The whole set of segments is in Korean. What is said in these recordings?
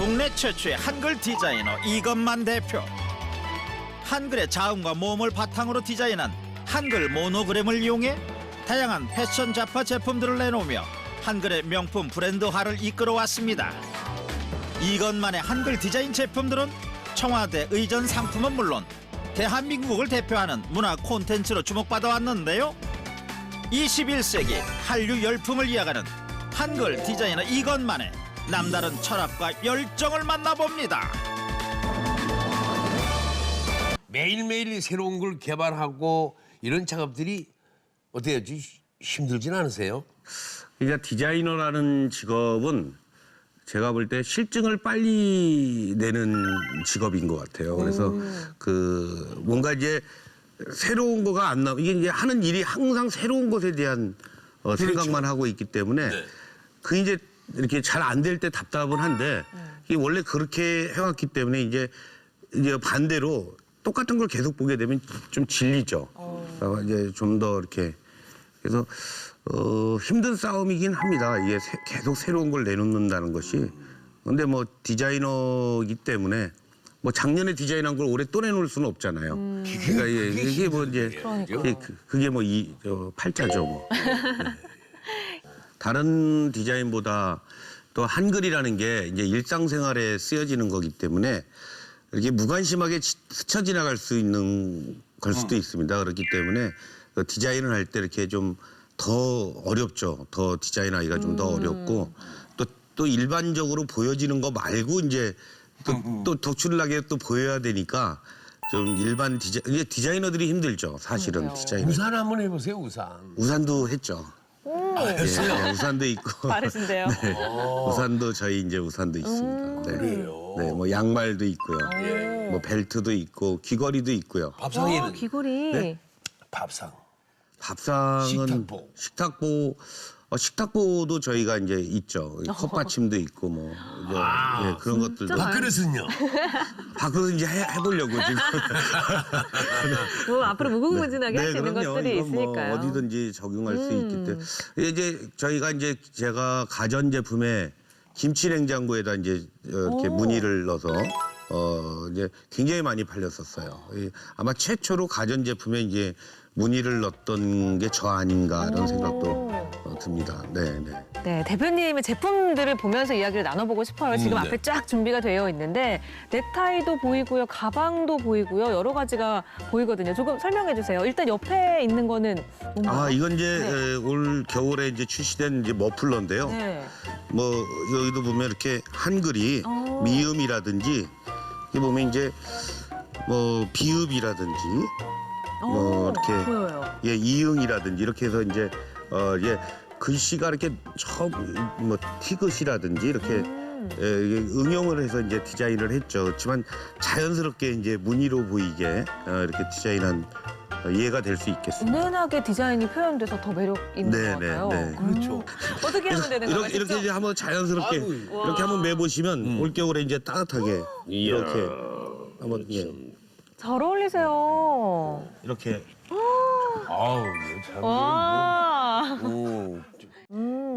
국내 최초의 한글 디자이너 이건만 대표. 한글의 자음과 모음을 바탕으로 디자인한 한글 모노그램을 이용해 다양한 패션 잡화 제품들을 내놓으며 한글의 명품 브랜드화를 이끌어왔습니다. 이것만의 한글 디자인 제품들은 청와대 의전 상품은 물론 대한민국을 대표하는 문화 콘텐츠로 주목받아 왔는데요. 21세기 한류 열풍을 이어가는 한글 디자이너 이것만의 남다른 철학과 열정을 만나봅니다. 매일매일 새로운 걸 개발하고 이런 작업들이 어때요? 좀 힘들진 않으세요? 그러니까 디자이너라는 직업은 제가 볼 때 실증을 빨리 내는 직업인 것 같아요. 그래서 그 뭔가 이제 새로운 거가 안 나. 이게 이제 하는 일이 항상 새로운 것에 대한 어, 생각만 하고 있기 때문에 네. 그 이제 이렇게 잘 안 될 때 답답은 한데 이게 원래 그렇게 해왔기 때문에 이제 이제 반대로 똑같은 걸 계속 보게 되면 좀 질리죠. 그래서 이제 좀 더 이렇게 그래서 어, 힘든 싸움이긴 합니다. 이게 새- 계속 새로운 걸 내놓는다는 것이. 근데 뭐 디자이너이기 때문에 뭐 작년에 디자인한 걸 올해 또 내놓을 수는 없잖아요. 그러니까 이게, 이게 뭐 이제 그게, 그- 그게 뭐이 팔자죠 뭐. 네. 다른 디자인보다 또 한글이라는 게 이제 일상생활에 쓰여지는 거기 때문에 이렇게 무관심하게 지- 스쳐 지나갈 수 있는 걸 수도 있습니다. 그렇기 때문에 그 디자인을 할 때 이렇게 좀 더 어렵죠. 더 디자인하기가 좀더 어렵고 또, 또 일반적으로 보여지는 거 말고 이제 또, 또 덕출나게 또 보여야 되니까 좀 일반 디자 이게 디자이너들이 힘들죠. 사실은 디자이너. 우산 한번 해보세요, 우산. 우산도 했죠. 아, 예? 네, 우산도 있고. 빠르신데요. 네, 우산도 저희 이제 우산도 있습니다. 네. 그래요? 네, 뭐 양말도 있고요. 예. 뭐 벨트도 있고 귀걸이도 있고요. 밥상에는 어, 귀걸이. 밥상. 밥상은 식탁보. 식탁보 어, 식탁보도 저희가 이제 있죠. 컵받침도 있고 뭐 이제, 예, 그런 것들도 밥그릇은요? 밖으로 이제 해, 해보려고 지금. 뭐 앞으로 무궁무진하게 할수 있는 그럼요. 것들이 이건 뭐 있으니까요. 음. 어디든지 적용할 수 있기 때문에 이제 저희가 이제 제가 가전 제품에 김치 냉장고에다 이제 이렇게 무늬를 넣어서 어 이제 굉장히 많이 팔렸었어요. 이 아마 최초로 가전 제품에 이제 무늬를 넣었던 게 저 아닌가 이런 생각도 어, 듭니다. 네, 네. 네, 대표님의 제품들을 보면서 이야기를 나눠보고 싶어요. 지금 음, 네. 앞에 쫙 준비가 되어 있는데 넥타이도 보이고요, 가방도 보이고요, 여러 가지가 보이거든요. 조금 설명해 주세요. 일단 옆에 있는 거는 뭔가요? 아 이건 이제 네. 에, 올 겨울에 이제 출시된 이제 머플러인데요. 네. 뭐 여기도 보면 이렇게 한글이 어. 미음이라든지 여기 보면 이제 뭐 비읍이라든지 뭐 어, 이렇게 보여요. 예 이응이라든지 이렇게 해서 이제 어 이제 글씨가 이렇게 처음 뭐 티긋이라든지 이렇게 음. 예, 이게 응용을 해서 이제 디자인을 했죠. 그렇지만 자연스럽게 이제 무늬로 보이게 어, 이렇게 디자인한 어, 이해가 될 수 있겠습니다. 은은하게 디자인이 표현돼서 더 매력 있는 네, 것 네, 같아요. 네. 그렇죠. 어떻게 하면 되는 거예요? 이렇게, 이렇게 이제 한번 자연스럽게 아이고. 이렇게 한번 매보시면 올 겨울에 이제 따뜻하게 이렇게 한번 예, 잘 어울리세요. 이렇게 아우, 이거 참. 와. 오,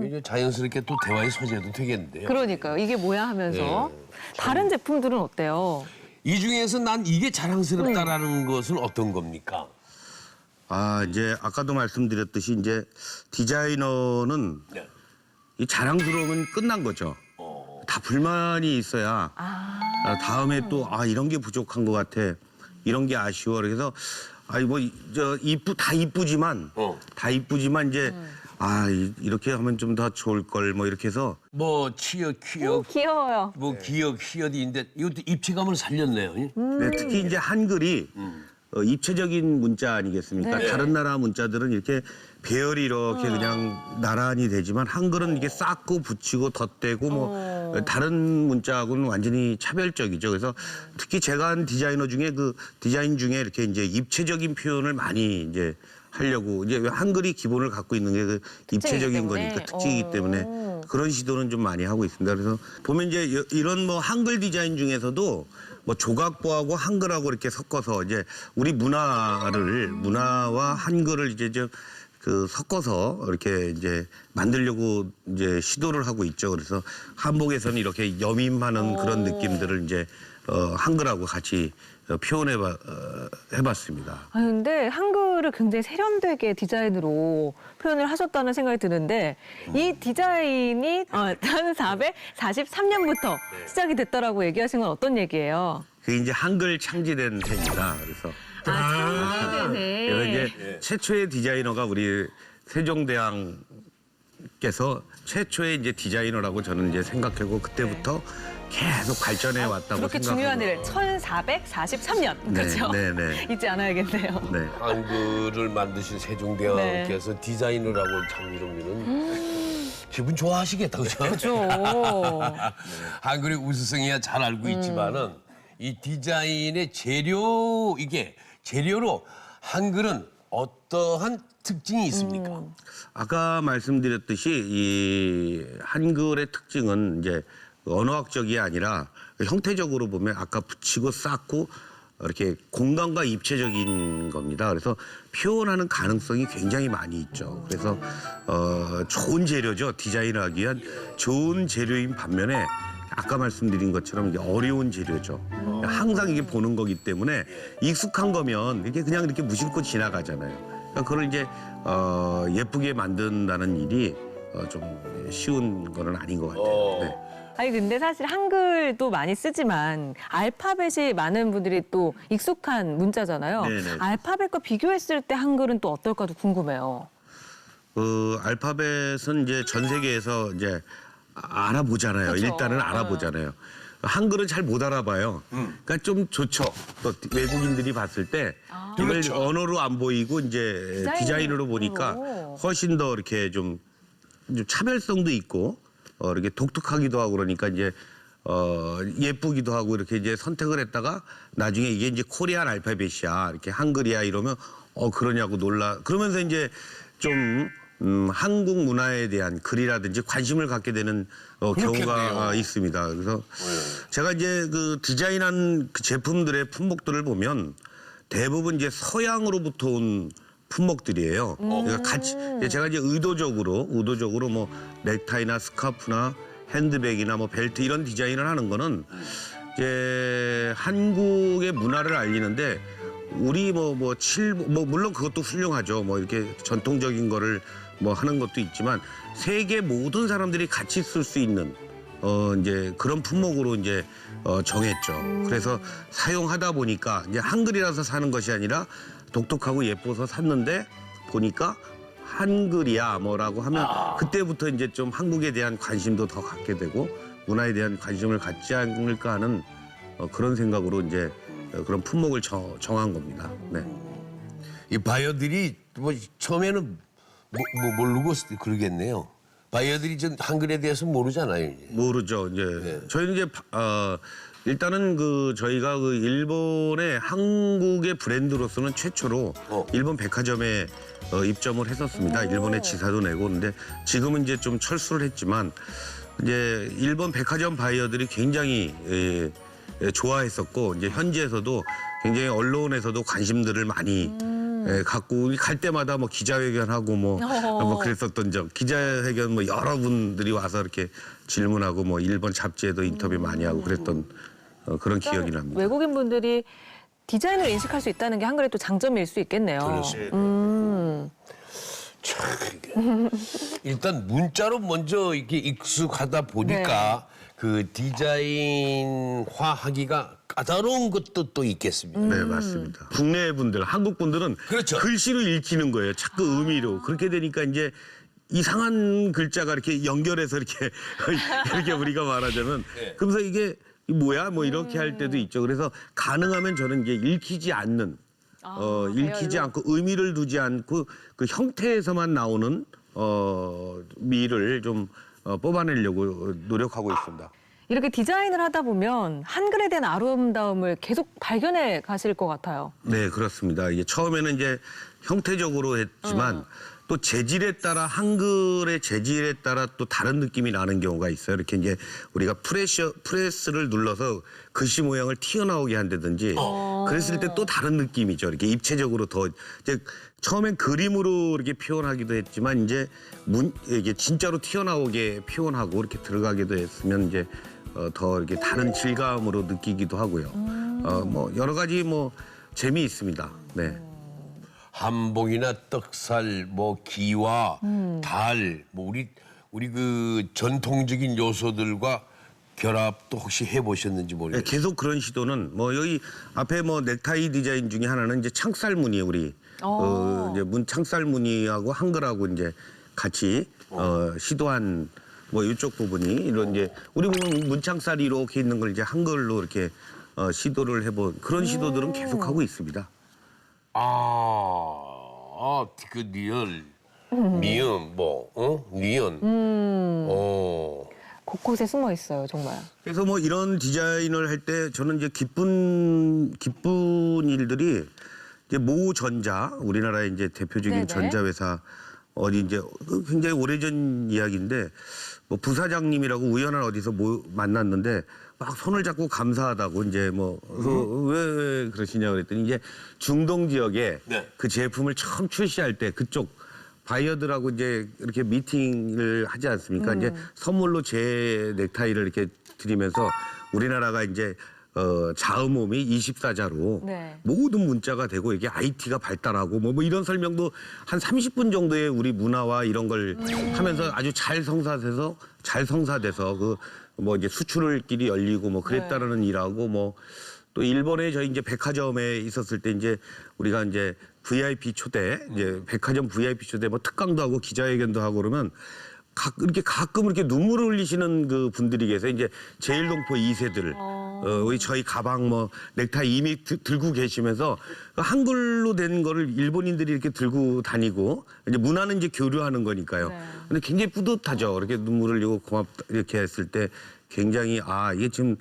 이제 자연스럽게 또 대화의 소재도 되겠는데요. 그러니까요. 이게 뭐야 하면서. 예. 다른 제품들은 어때요? 이 중에서 난 이게 자랑스럽다라는 것은 어떤 겁니까? 아 이제 아까도 말씀드렸듯이 이제 디자이너는 네. 이 자랑스러움은 끝난 거죠. 어. 다 불만이 있어야 아. 아, 다음에 또 아 이런 게 부족한 것 같아 이런 게 아쉬워 그래서 아이 뭐저 이쁘 다 이쁘지만 어. 다 이쁘지만 이제 아 이- 이렇게 하면 좀 더 좋을 걸 뭐 이렇게 해서 뭐 치역, 퀴역, 귀여워요. 뭐 기역, 히읗인데 이것도 입체감을 살렸네요. 네, 특히 이제 한글이 어, 입체적인 문자 아니겠습니까? 네. 다른 나라 문자들은 이렇게 배열이 이렇게 그냥 나란히 되지만 한글은 이게 쌓고 붙이고 덧대고 뭐 어. 다른 문자하고는 완전히 차별적이죠. 그래서 특히 제가 한 디자이너 중에 그 디자인 중에 이렇게 이제 입체적인 표현을 많이 이제 하려고 이제 한글이 기본을 갖고 있는 게그 입체적인 때문에. 거니까 특징이기 어. 때문에 그런 시도는 좀 많이 하고 있습니다. 그래서 보면 이제 여- 이런 뭐 한글 디자인 중에서도 뭐 조각보하고 한글하고 이렇게 섞어서 이제 우리 문화를 문화와 한글을 이제 좀 그 섞어서 이렇게 이제 만들려고 이제 시도를 하고 있죠. 그래서 한복에서는 이렇게 여밈하는 그런 느낌들을 이제 어, 한글하고 같이 어, 표현해 봐 어, 해봤습니다. 아 근데 한글을 굉장히 세련되게 디자인으로 표현을 하셨다는 생각이 드는데 이 디자인이 어, 1443년부터 시작이 됐다라고 얘기하신 건 어떤 얘기예요? 그게 이제 한글 창지된 해입니다. 그래서 아, 그래서 이제 최초의 디자이너가 우리 세종대왕께서 최초의 이제 디자이너라고 저는 이제 생각하고 그때부터 계속 발전해 왔다고 그렇게 생각하고 중요한 일을 1443년 네, 그렇죠? 네, 네. 잊지 않아야겠네요. 네. 한글을 만드신 세종대왕께서 디자인을 하고 장미롱님은 기분 좋아하시겠다 그죠? 그렇죠. 한글의 우수성이야 잘 알고 있지만은 이 디자인의 재료 이게 재료로 한글은 어떠한 특징이 있습니까? 아까 말씀드렸듯이 이 한글의 특징은 이제 언어학적이 아니라 형태적으로 보면 아까 붙이고 쌓고 이렇게 공간과 입체적인 겁니다. 그래서 표현하는 가능성이 굉장히 많이 있죠. 그래서 어, 좋은 재료죠. 디자인을 하기 위한 좋은 재료인 반면에 아까 말씀드린 것처럼 이게 어려운 재료죠. 항상 이게 보는 거기 때문에 익숙한 거면 이게 그냥 이렇게 무심코 지나가잖아요. 그러니까 그걸 이제 어, 예쁘게 만든다는 일이 어, 좀 쉬운 거는 아닌 것 같아요. 어. 네. 아니 근데 사실 한글도 많이 쓰지만 알파벳이 많은 분들이 또 익숙한 문자잖아요. 네네. 알파벳과 비교했을 때 한글은 또 어떨까도 궁금해요. 그 알파벳은 이제 전 세계에서 이제 아- 알아보잖아요. 그쵸. 일단은 알아보잖아요. 한글은 잘 못 알아봐요. 그러니까 좀 좋죠. 또 외국인들이 봤을 때 이걸 언어로 안 보이고 이제 디자인으로. 디자인으로 보니까 훨씬 더 이렇게 좀, 좀 차별성도 있고 어, 이렇게 독특하기도 하고 그러니까 이제 어, 예쁘기도 하고 이렇게 이제 선택을 했다가 나중에 이게 이제 코리안 알파벳이야 이렇게 한글이야 이러면 어 그러냐고 놀라 그러면서 이제 좀 음, 한국 문화에 대한 글이라든지 관심을 갖게 되는 어, 그렇겠네요. 경우가 어, 있습니다. 그래서 제가 이제 그 디자인한 그 제품들의 품목들을 보면 대부분 이제 서양으로부터 온 품목들이에요. 그러니까 같이 이제 제가 이제 의도적으로 의도적으로 뭐 넥타이나 스카프나 핸드백이나 뭐 벨트 이런 디자인을 하는 거는 이제 한국의 문화를 알리는데 우리 뭐 뭐 칠 뭐 물론 그것도 훌륭하죠. 뭐 이렇게 전통적인 거를 뭐 하는 것도 있지만 세계 모든 사람들이 같이 쓸 수 있는 어 이제 그런 품목으로 이제 어 정했죠. 그래서 사용하다 보니까 이제 한글이라서 사는 것이 아니라 독특하고 예뻐서 샀는데 보니까 한글이야 뭐라고 하면 그때부터 이제 좀 한국에 대한 관심도 더 갖게 되고 문화에 대한 관심을 갖지 않을까 하는 어, 그런 생각으로 이제 어, 그런 품목을 정, 정한 겁니다. 네. 이 바이어들이 뭐 처음에는 뭐, 뭐 모르고 그러겠네요. 바이어들이 전 한글에 대해서 모르잖아요. 이제. 모르죠. 이제 네. 저희는 이제 바- 어, 일단은 그 저희가 그 일본의 한국의 브랜드로서는 최초로 어. 일본 백화점에 어, 입점을 했었습니다. 일본에 지사도 내고 근데 지금은 이제 좀 철수를 했지만 이제 일본 백화점 바이어들이 굉장히 예, 예, 좋아했었고 이제 현지에서도 굉장히 언론에서도 관심들을 많이 예, 갖고 갈 때마다 뭐 기자회견하고 뭐, 어. 뭐 그랬었던 적 기자회견 뭐 여러분들이 와서 이렇게 질문하고 뭐 일본 잡지에도 인터뷰 많이 하고 그랬던 어, 그런 기억이 납니다. 외국인 분들이 디자인을 인식할 수 있다는 게 한글의 또 장점일 수 있겠네요. 그렇습니다. 음. 참, 이게. 일단 문자로 먼저 이렇게 익숙하다 보니까 그 디자인화하기가 까다로운 것도 또 있겠습니다. 네 맞습니다. 국내 분들 한국 분들은 그렇죠. 글씨로 읽히는 거예요. 자꾸 의미로 그렇게 되니까 이제 이상한 글자가 이렇게 연결해서 이렇게 이렇게 우리가 말하자면 네. 그러면서 이게 뭐야 뭐 이렇게 할 때도 있죠. 그래서 가능하면 저는 이제 읽히지 않는 어 읽히지 배열로. 않고 의미를 두지 않고 그 형태에서만 나오는 어 미를 좀 어, 뽑아내려고 노력하고 있습니다. 이렇게 디자인을 하다 보면 한글에 대한 아름다움을 계속 발견해 가실 것 같아요. 네, 그렇습니다. 이게 처음에는 이제 형태적으로 했지만 또 재질에 따라 한글의 재질에 따라 또 다른 느낌이 나는 경우가 있어요. 이렇게 이제 우리가 프레셔 프레스를 눌러서 글씨 모양을 튀어나오게 한다든지 그랬을 때 또 다른 느낌이죠. 이렇게 입체적으로 더 이제 처음엔 그림으로 이렇게 표현하기도 했지만 이제 문 이게 진짜로 튀어나오게 표현하고 이렇게 들어가기도 했으면 이제 어, 더 이렇게 다른 질감으로 느끼기도 하고요. 어, 뭐 여러 가지 뭐 재미 있습니다. 네. 한복이나 떡살, 뭐 기와, 달, 뭐 우리 우리 그 전통적인 요소들과 결합도 혹시 해보셨는지 네, 모르겠어요. 계속 그런 시도는 뭐 여기 앞에 뭐 넥타이 디자인 중에 하나는 이제 창살 무늬 우리 어, 이제 문 창살 무늬하고 한글하고 이제 같이 어, 시도한 뭐 이쪽 부분이 이런 이제 우리 보면 문창살이 이렇게 있는 걸 이제 한글로 이렇게 어, 시도를 해본 그런 시도들은 계속 하고 있습니다. 아, 아, 그 리얼, 미음, 뭐, 어, 니은, 어, 곳곳에 숨어 있어요, 정말. 그래서 뭐 이런 디자인을 할 때 저는 이제 기쁜 기쁜 일들이 이제 모 전자 우리나라의 이제 대표적인 네네. 전자 회사 어디 이제 그 굉장히 오래전 이야기인데 뭐 부사장님이라고 우연한 어디서 모, 만났는데 막 손을 잡고 감사하다고 이제 뭐왜 왜 그러시냐 그랬더니 이제 중동 지역에 네. 그 제품을 처음 출시할 때 그쪽 바이어들하고 이제 이렇게 미팅을 하지 않습니까? 이제 선물로 제 넥타이를 이렇게 드리면서 우리나라가 이제 어, 자음음이 24자로 네. 모든 문자가 되고 이게 IT가 발달하고 뭐, 뭐 이런 설명도 한 30분 정도의 우리 문화와 이런 걸 하면서 아주 잘 성사돼서 잘 성사돼서 그 뭐 이제 수출을 길이 열리고 뭐 그랬다라는 일하고 뭐 또 일본에 저희 이제 백화점에 있었을 때 이제 우리가 이제 VIP 초대 이제 백화점 VIP 초대 뭐 특강도 하고 기자회견도 하고 그러면 가, 이렇게 가끔 이렇게 눈물을 흘리시는 그 분들이 계세요. 이제 제일동포 2세들. 어, 우리 저희 가방 뭐 넥타이 이미 드- 들고 계시면서 그 한글로 된 거를 일본인들이 이렇게 들고 다니고 이제 문화는 이제 교류하는 거니까요. 네. 근데 굉장히 뿌듯하죠. 이렇게 눈물을 흘리고 고맙다 이렇게 했을 때 굉장히 아 이게 지금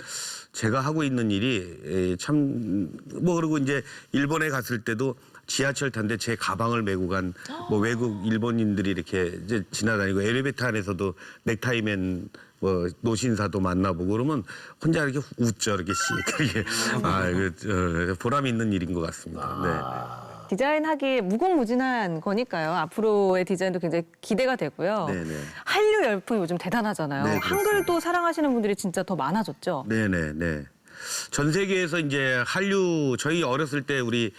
제가 하고 있는 일이 참 뭐 그리고 이제 일본에 갔을 때도 지하철 탄데 제 가방을 메고 간 뭐 외국 일본인들이 이렇게 이제 지나다니고 엘리베이터 안에서도 넥타이맨 뭐 노신사도 만나보고 그러면 혼자 이렇게 웃죠 이렇게 씨 그게 아 이거 어, 보람 있는 일인 것 같습니다. 네. 디자인하기 무궁무진한 거니까요. 앞으로의 디자인도 굉장히 기대가 되고요. 네네. 한류 열풍이 요즘 대단하잖아요. 네. 한글도 사랑하시는 분들이 진짜 더 많아졌죠. 네네 네. 전 세계에서 이제 한류 저희 어렸을 때 우리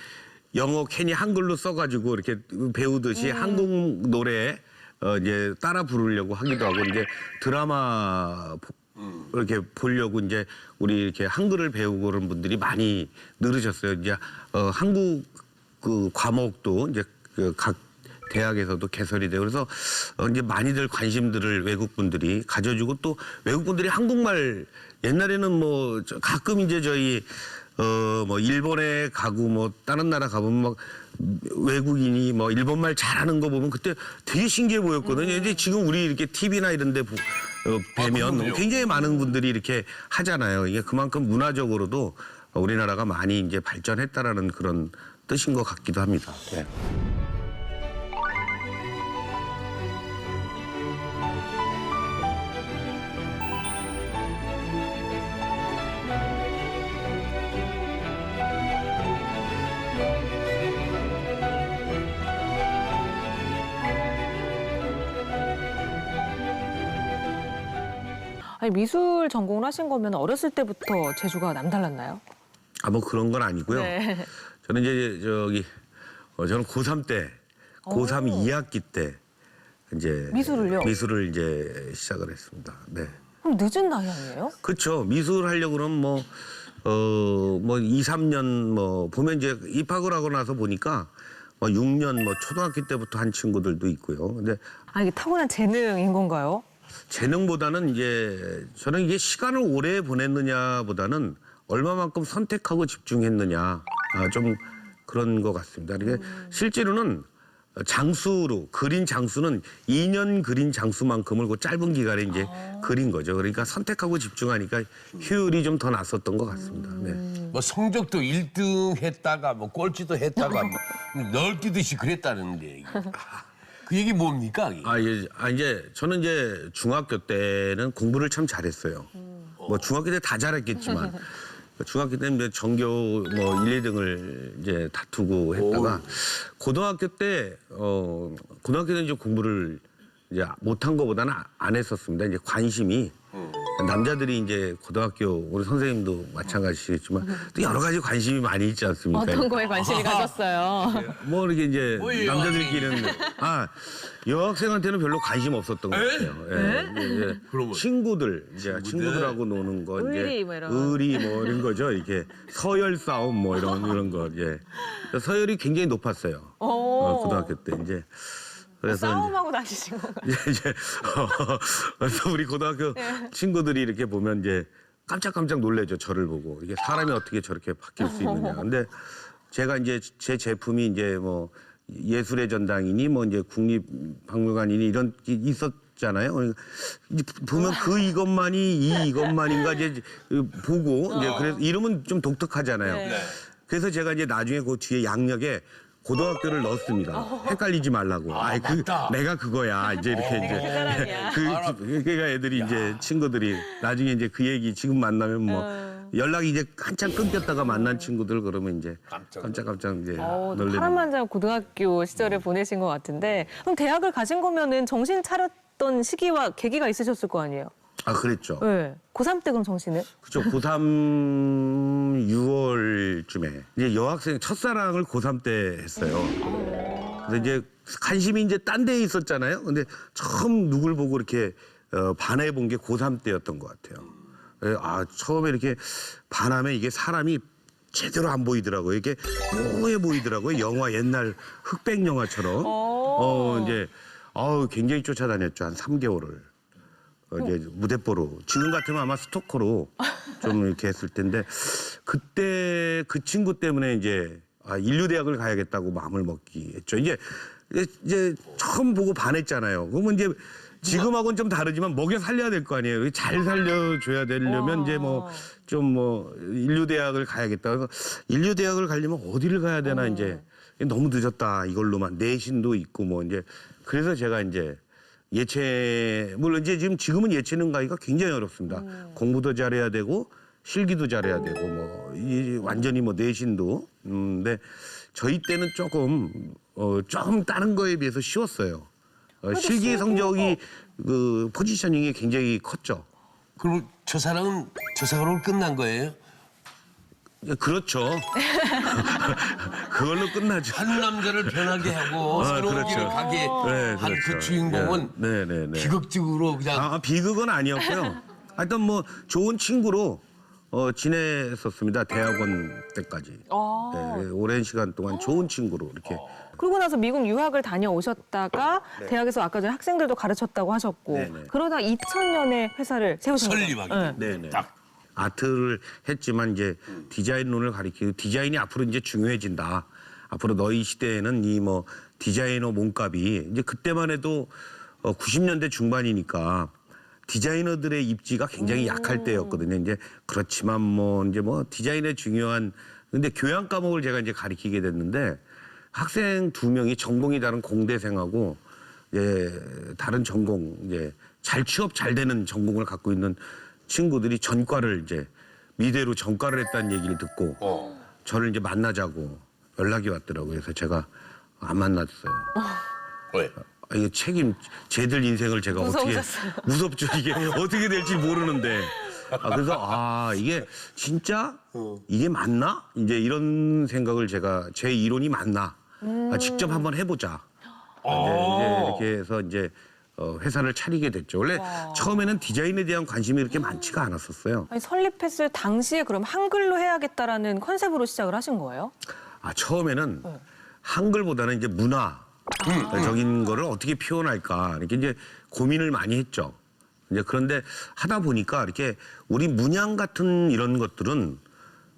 영어 괜히 한글로 써가지고 이렇게 배우듯이 한국 노래 어 이제 따라 부르려고 하기도 하고 이제 드라마 보- 이렇게 보려고 이제 우리 이렇게 한글을 배우고 그런 분들이 많이 늘으셨어요. 이제 어 한국 그 과목도 이제 그 각 대학에서도 개설이 되고 그래서 어, 이제 많이들 관심들을 외국 분들이 가져주고 또 외국 분들이 한국말 옛날에는 뭐 저- 가끔 이제 저희 어 뭐 일본에 가고 뭐 다른 나라 가보면 막 외국인이 뭐 일본말 잘하는 거 보면 그때 되게 신기해 보였거든요. 근데 지금 우리 이렇게 TV나 이런 데 보- 어, 뵈면 그럼요. 굉장히 많은 분들이 이렇게 하잖아요. 이게 그만큼 문화적으로도 우리나라가 많이 이제 발전했다라는 그런 뜻인 것 같기도 합니다. 네. 아니, 미술 전공을 하신 거면 어렸을 때부터 재주가 남달랐나요? 아 뭐 그런 건 아니고요. 네. 저는 이제 저기 어, 저는 고3 때 고3 오. 2학기 때 이제 미술을요? 미술을 이제 시작을 했습니다. 네. 그럼 늦은 나이 아니에요? 그렇죠. 미술 하려고 그러면 뭐 어, 뭐 2, 3년 뭐 보면 이제 입학을 하고 나서 보니까 뭐 6년 뭐 초등학교 때부터 한 친구들도 있고요. 근데 아, 이게 타고난 재능인 건가요? 재능보다는 이제 저는 이게 시간을 오래 보냈느냐보다는 얼마만큼 선택하고 집중했느냐 아, 좀 그런 것 같습니다. 이게 실제로는 장수로 그린 장수는 2년 그린 장수만큼을 그 짧은 기간에 이제 그린 거죠. 그러니까 선택하고 집중하니까 효율이 좀 더 났었던 것 같습니다. 네. 뭐 성적도 1등 했다가 뭐 꼴찌도 했다가 뭐 널뛰듯이 그랬다는데 이게. 그 얘기 뭡니까? 아, 예, 아, 이제 저는 이제 중학교 때는 공부를 참 잘했어요. 뭐 중학교 때 다 잘했겠지만 중학교 때는 이제 전교 뭐 1, 2등을 이제 다투고 했다가 고등학교 때 어 고등학교 때는 이제 공부를 이제 못한 거보다는 안 했었습니다. 이제 관심이 남자들이 이제 고등학교 우리 선생님도 마찬가지시겠지만 또 여러 가지 관심이 많이 있지 않습니까? 어떤 거에 관심이 가졌어요? 뭐 이렇게 이제 이 남자들끼리는 아 여학생한테는 별로 관심 없었던 것 같아요. 예. 이제 그러면? 친구들 이제 친구들하고 노는 거 이제 의리 뭐 이런. 의리 뭐 이런 거죠. 이렇게 서열 싸움 뭐 이런 이런 거 예. 서열이 굉장히 높았어요. 오. 어, 고등학교 때 이제 그래서 이제 싸움하고 다니신 건가요? 이제, 이제 어, 그래서 우리 고등학교 친구들이 이렇게 보면 이제 깜짝깜짝 놀래죠 저를 보고 이게 사람이 어떻게 저렇게 바뀔 수 있느냐. 근데 제가 이제 제 제품이 이제 뭐 예술의 전당이니 뭐 이제 국립박물관이니 이런 게 있었잖아요. 그러니까 이제 보면 그 이것만이 이 이것만인가 이제 보고 이제 그래서 이름은 좀 독특하잖아요. 네. 그래서 제가 이제 나중에 그 뒤에 양력에 고등학교를 넣었습니다. 헷갈리지 말라고. 아, 그 내가 그거야. 이제 이렇게 이제 사람이야. 그 그러니까 애들이 이제 친구들이 나중에 이제 그 얘기 지금 만나면 뭐 어. 연락이 이제 한참 끊겼다가 만난 친구들 그러면 이제 깜짝깜짝 이제 어, 놀래는. 파란만장 고등학교 시절을 보내신 것 같은데 그럼 대학을 가신 거면은 정신 차렸던 시기와 계기가 있으셨을 거 아니에요? 아 그랬죠. 네. 고3 때 그럼 정신은? 그죠. 고3 6월쯤에 이제 여학생 첫사랑을 고3 때 했어요. 그래서 이제 관심이 이제 딴 데에 있었잖아요. 근데 처음 누굴 보고 이렇게 어, 반해 본 게 고3 때였던 것 같아요. 예, 아, 처음에 이렇게 반하면 이게 사람이 제대로 안 보이더라고요. 이게 뽀해 보이더라고요. 영화 옛날 흑백 영화처럼. 어, 이제 아우 굉장히 쫓아다녔죠. 한 3개월을. 어, 이제 무대뽀로 지금 같으면 아마 스토커로 좀 이렇게 했을 텐데 그때 그 친구 때문에 이제 아, 인류대학을 가야겠다고 마음을 먹기 했죠. 이제 이제 처음 보고 반했잖아요. 그러면 이제 지금하고는 좀 다르지만 먹여 살려야 될 거 아니에요. 잘 살려줘야 되려면 이제 뭐 좀 뭐 인류대학을 가야겠다. 그래서 인류대학을 가려면 어디를 가야 되나 이제 너무 늦었다 이걸로만 내신도 있고 뭐 이제 그래서 제가 이제 예체 물론 이제 지금 지금은 예체능 가기가 굉장히 어렵습니다. 공부도 잘해야 되고 실기도 잘해야 되고 뭐 이 완전히 뭐 내신도 음, 근데 저희 때는 조금 어 조금 다른 거에 비해서 쉬웠어요. 어, 실기 성적이 그 포지셔닝이 굉장히 컸죠. 그럼 저 사랑은 저 사랑으로 끝난 거예요? 예, 그렇죠. 그걸로 끝나죠. 한 남자를 변하게 하고 아, 새로운 그렇죠. 길을 가게 네, 한 그 그렇죠. 주인공은 네, 네, 네. 비극적으로 그냥 아, 비극은 아니었고요. 하여튼 뭐 좋은 친구로 어, 지냈었습니다. 대학원 때까지. 아. 네, 오랜 시간 동안 좋은 친구로 이렇게. 그러고 나서 미국 유학을 다녀오셨다가 대학에서 아까 전에 학생들도 가르쳤다고 하셨고 네, 네. 그러다 2000년에 회사를 세우신 거죠? 설립하게 네. 네, 네. 딱. 아트를 했지만 이제 디자인론을 가리키고 디자인이 앞으로 이제 중요해진다. 앞으로 너희 시대에는 이 뭐 디자이너 몸값이 이제 그때만 해도 어 90년대 중반이니까 디자이너들의 입지가 굉장히 약할 때였거든요. 이제 그렇지만 뭐 이제 뭐 디자인의 중요한 근데 교양 과목을 제가 이제 가리키게 됐는데 학생 두 명이 전공이 다른 공대생하고 예, 다른 전공 이제 잘 취업 잘 되는 전공을 갖고 있는 친구들이 전과를 이제 미대로 전과를 했다는 얘기를 듣고 저를 이제 만나자고 연락이 왔더라고요. 그래서 제가 안 만났어요. 왜? 아, 이거 책임 쟤들 인생을 제가 어떻게 무서우셨어요? 무섭죠 이게 어떻게 될지 모르는데 아, 그래서 아 이게 진짜 이게 맞나 이제 이런 생각을 제가 제 이론이 맞나 아, 직접 한번 해보자 어. 이제, 이제 이렇게 해서 이제 어, 회사를 차리게 됐죠. 원래 처음에는 디자인에 대한 관심이 이렇게 많지가 않았었어요. 아니, 설립했을 당시에 그럼 한글로 해야겠다라는 컨셉으로 시작을 하신 거예요? 아 처음에는 한글보다는 이제 문화적인 거를 어떻게 표현할까 이렇게 이제 고민을 많이 했죠. 이제 그런데 하다 보니까 이렇게 우리 문양 같은 이런 것들은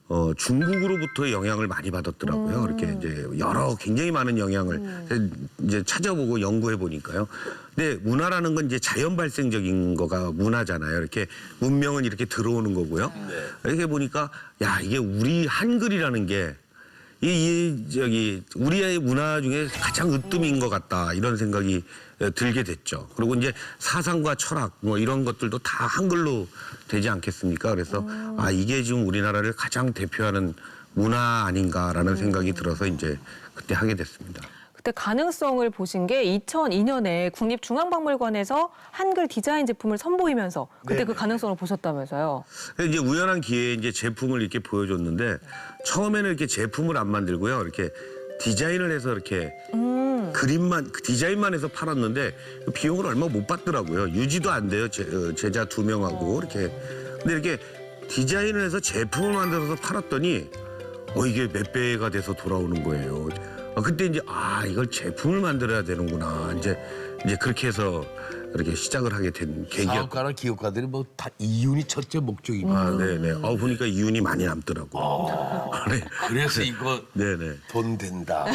어, 중국으로부터 영향을 많이 받았더라고요. 그렇게 이제 여러 굉장히 많은 영향을 이제 찾아보고 연구해 보니까요. 근데 문화라는 건 이제 자연 발생적인 거가 문화잖아요. 이렇게 문명은 이렇게 들어오는 거고요. 이렇게 보니까 야 이게 우리 한글이라는 게 이, 이 저기 우리의 문화 중에 가장 으뜸인 것 같다 이런 생각이 에, 들게 됐죠. 그리고 이제 사상과 철학 뭐 이런 것들도 다 한글로 되지 않겠습니까? 그래서 아 이게 지금 우리나라를 가장 대표하는 문화 아닌가라는 생각이 들어서 이제 그때 하게 됐습니다. 그때 가능성을 보신 게 2002년에 국립중앙박물관에서 한글 디자인 제품을 선보이면서 그때 그 가능성을 보셨다면서요. 근데 이제 우연한 기회에 이제 제품을 이렇게 보여줬는데 처음에는 이렇게 제품을 안 만들고요. 이렇게 디자인을 해서 이렇게 그림만 그 디자인만 해서 팔았는데 그 비용을 얼마 못 받더라고요. 유지도 안 돼요. 제, 어, 제자 두 명하고 이렇게. 근데 이렇게 디자인을 해서 제품을 만들어서 팔았더니 어 이게 몇 배가 돼서 돌아오는 거예요. 어, 그때 이제 아 이걸 제품을 만들어야 되는구나. 이제 이제 그렇게 해서 이렇게 시작을 하게 된 계기였. 사업가나 기업가들이 뭐 다 이윤이 첫째 목적이고 아, 네네. 어, 보니까 이윤이 많이 남더라고 요. 네. 그래서 이거 네네. 돈 된다.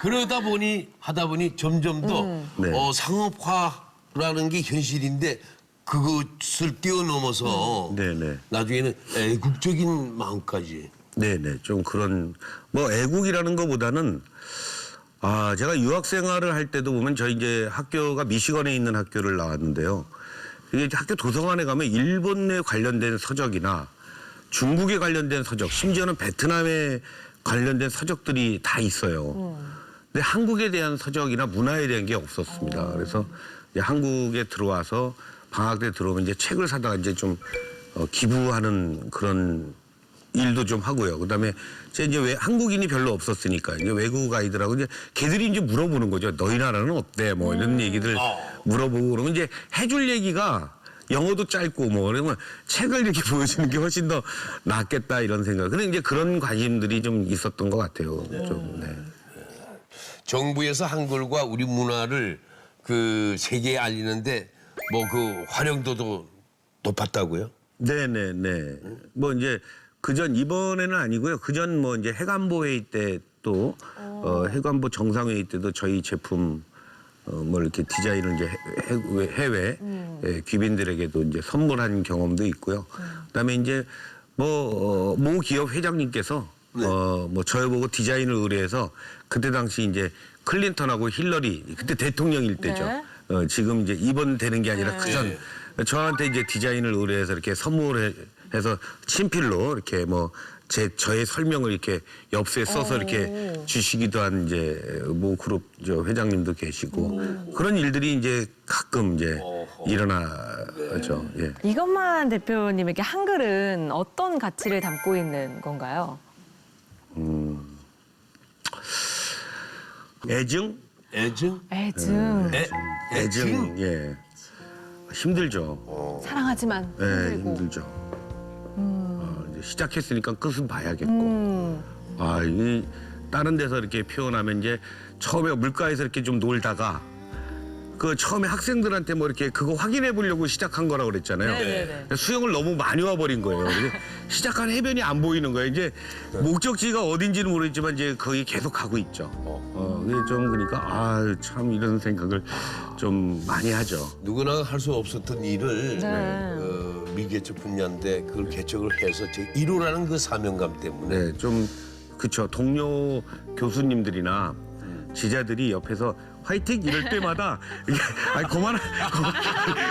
그러다 보니 하다 보니 점점 더 네. 어, 상업화라는 게 현실인데 그것을 뛰어넘어서 네네. 나중에는 애국적인 마음까지 네네. 좀 그런, 뭐, 애국이라는 것보다는, 아, 제가 유학 생활을 할 때도 보면 저희 이제 학교가 미시건에 있는 학교를 나왔는데요. 이게 학교 도서관에 가면 일본에 관련된 서적이나 중국에 관련된 서적, 심지어는 베트남에 관련된 서적들이 다 있어요. 근데 한국에 대한 서적이나 문화에 대한 게 없었습니다. 그래서 이제 한국에 들어와서 방학 때 들어오면 이제 책을 사다가 이제 좀 어, 기부하는 그런 일도 좀 하고요. 그다음에 제가 이제 왜 한국인이 별로 없었으니까 이제 외국 아이들하고 이제 걔들이 이제 물어보는 거죠. 너희 나라는 어때? 뭐 이런 얘기들 물어보고 그러면 이제 해줄 얘기가 영어도 짧고 뭐 그러면 책을 이렇게 보여주는 게 훨씬 더 낫겠다 이런 생각. 근데 이제 그런 관심들이 좀 있었던 것 같아요. 좀 네. 정부에서 한글과 우리 문화를 그 세계에 알리는데 뭐 그 활용도도 높았다고요? 네네네. 뭐 이제 그전 이번에는 아니고요. 그전 뭐 이제 해관보 회의 때또 어, 해관보 정상회의 때도 저희 제품 어, 뭐 이렇게 디자인을 이제 해, 해, 해외 예, 귀빈들에게도 이제 선물한 경험도 있고요. 그다음에 이제 뭐, 어, 모 기업 회장님께서 어, 뭐 저희 보고 디자인을 의뢰해서 그때 당시 이제 클린턴하고 힐러리 그때 대통령일 때죠. 네. 어, 지금 이제 입원 되는 게 아니라 그전 저한테 이제 디자인을 의뢰해서 이렇게 선물해 서 친필로 이렇게 뭐 제 저의 설명을 이렇게 엽서에 써서 이렇게 주시기도 한 이제 모 그룹 저 회장님도 계시고 그런 일들이 이제 가끔 이제 일어나죠. 예. 이것만 대표님에게 한글은 어떤 가치를 담고 있는 건가요? 애증, 애증? 애증. 애, 애증, 예. 힘들죠. 사랑하지만 네, 힘들고. 힘들죠. 시작했으니까 끝은 봐야겠고. 음. 아, 이 다른 데서 이렇게 표현하면 이제 처음에 물가에서 이렇게 좀 놀다가 그 처음에 학생들한테 뭐 이렇게 그거 확인해 보려고 시작한 거라고 그랬잖아요. 네네네. 수영을 너무 많이 와버린 거예요. 그래서 시작한 해변이 안 보이는 거예요. 이제 목적지가 어딘지는 모르겠지만 이제 거기 계속 가고 있죠. 어, 그게 좀 그러니까 아, 참 이런 생각을 좀 많이 하죠. 누구나 할 수 없었던 일을 네. 어, 미개척 분야인데 그걸 개척을 해서 제 1호라는 그 사명감 때문에 네, 좀 그쵸 동료 교수님들이나 지자들이 옆에서 화이팅 이럴 때마다 이게 아니 그만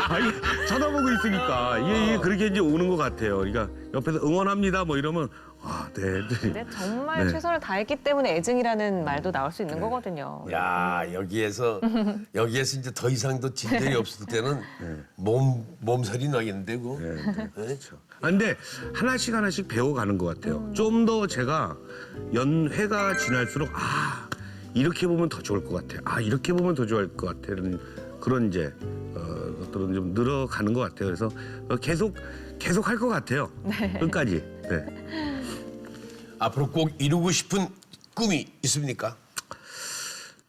아니 쳐다보고 있으니까 이게, 이게 그렇게 이제 오는 것 같아요. 그러니까 옆에서 응원합니다 뭐 이러면 아, 네, 네. 근데 정말 네. 최선을 다했기 때문에 애증이라는 말도 나올 수 있는 거거든요. 야 여기에서 여기에서 이제 더 이상도 진전이 없을 때는 몸 몸살이 나겠는데 그거 네? 아, 근데 하나씩 하나씩 배워가는 것 같아요. 좀 더 제가 연회가 지날수록 아 이렇게 보면 더 좋을 것 같아요. 아 이렇게 보면 더 좋을 것 같아는 그런 이제 어, 것들은 좀 늘어가는 것 같아요. 그래서 어, 계속 계속 할 것 같아요. 끝까지. 네. 앞으로 꼭 이루고 싶은 꿈이 있습니까?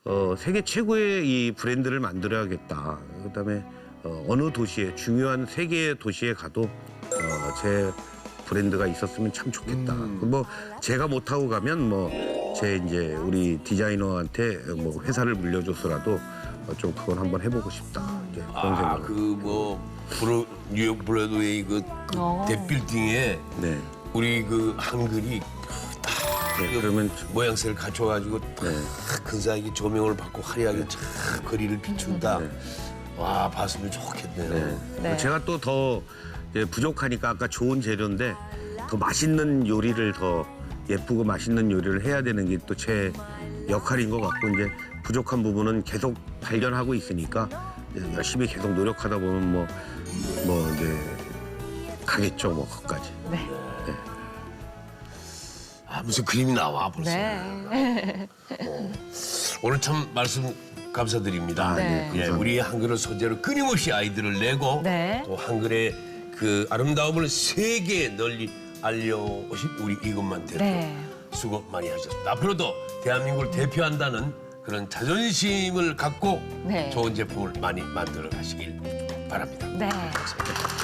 어, 세계 최고의 이 브랜드를 만들어야겠다. 그다음에 어, 어느 도시에 중요한 세계 도시에 가도 어, 제 브랜드가 있었으면 참 좋겠다. 뭐 제가 못 하고 가면 뭐 제 이제 우리 디자이너한테 뭐 회사를 물려줘서라도 어, 좀 그건 한번 해보고 싶다. 이제 그런 아 생각. 그뭐 뉴욕 브로드웨이 그 어. 대빌딩에 네. 우리 그 한글이 다 네, 그러면 모양새를 갖춰가지고 탁 근사하게 조명을 받고 화려하게 쫙 거리를 비춘다. 와 봤으면 좋겠네요. 네. 제가 또 더 부족하니까 아까 좋은 재료인데 더 맛있는 요리를 더 예쁘고 맛있는 요리를 해야 되는 게 또 제 역할인 것 같고 이제 부족한 부분은 계속 발견하고 있으니까 열심히 계속 노력하다 보면 뭐 뭐 이제 가겠죠 뭐 거기까지. 네. 아 무슨 그림이 나와 벌써. 네. 오늘 참 말씀 감사드립니다. 네. 예, 우리 한글을 소재로 끊임없이 아이들을 내고 네. 또 한글의 그 아름다움을 세계에 널리 알려오신 우리 이것만 대표 네. 수고 많이 하셨습니다. 앞으로도 대한민국을 대표한다는 그런 자존심을 갖고 네. 좋은 제품을 많이 만들어 가시길 바랍니다. 네. 감사합니다.